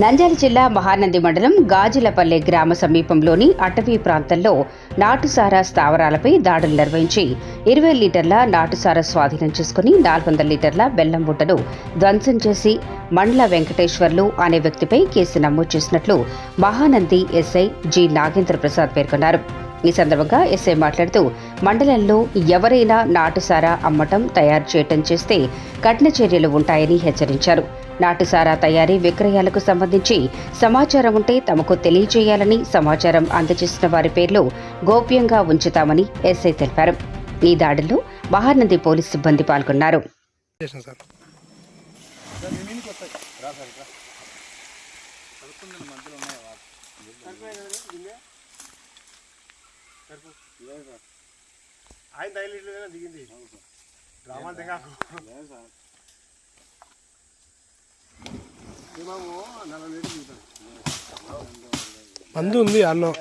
నంద్యాల జిల్లా మహానంది మండలం గాజులపల్లె గ్రామ సమీపంలోని అటవీ ప్రాంతంలో నాటుసారా స్థావరాలపై దాడులు నిర్వహించి ఇరవై లీటర్ల నాటుసారా స్వాధీనం చేసుకుని నాలుగు వందల లీటర్ల బెల్లం బుట్టను ధ్వంసం చేసి మండల వెంకటేశ్వర్లు అనే వ్యక్తిపై కేసు నమోదు చేసినట్లు మహానంది ఎస్ఐ జి నాగేంద్ర ప్రసాద్ పేర్కొన్నారు. ఈ సందర్భంగా ఎస్ఐ మాట్లాడుతూ మండలంలో ఎవరైనా నాటుసారా అమ్మటం తయారు చేయటం చేస్తే కఠిన చర్యలు ఉంటాయని హెచ్చరించారు. నాటుసారా తయారీ విక్రయాలకు సంబంధించి సమాచారం ఉంటే తమకు తెలియజేయాలని సమాచారం అందజేసిన వారి పేర్లు గోప్యంగా ఉంచుతామని ఎస్ఐ తెలిపారు. ఈ దాడుల్లో మహానంది పోలీస్ సిబ్బంది పాల్గొన్నారు. చేసిన సార్ ఆయన తగిలిట్లుగా దిగింది దిగాకు. మందు ఉంది అన్నం.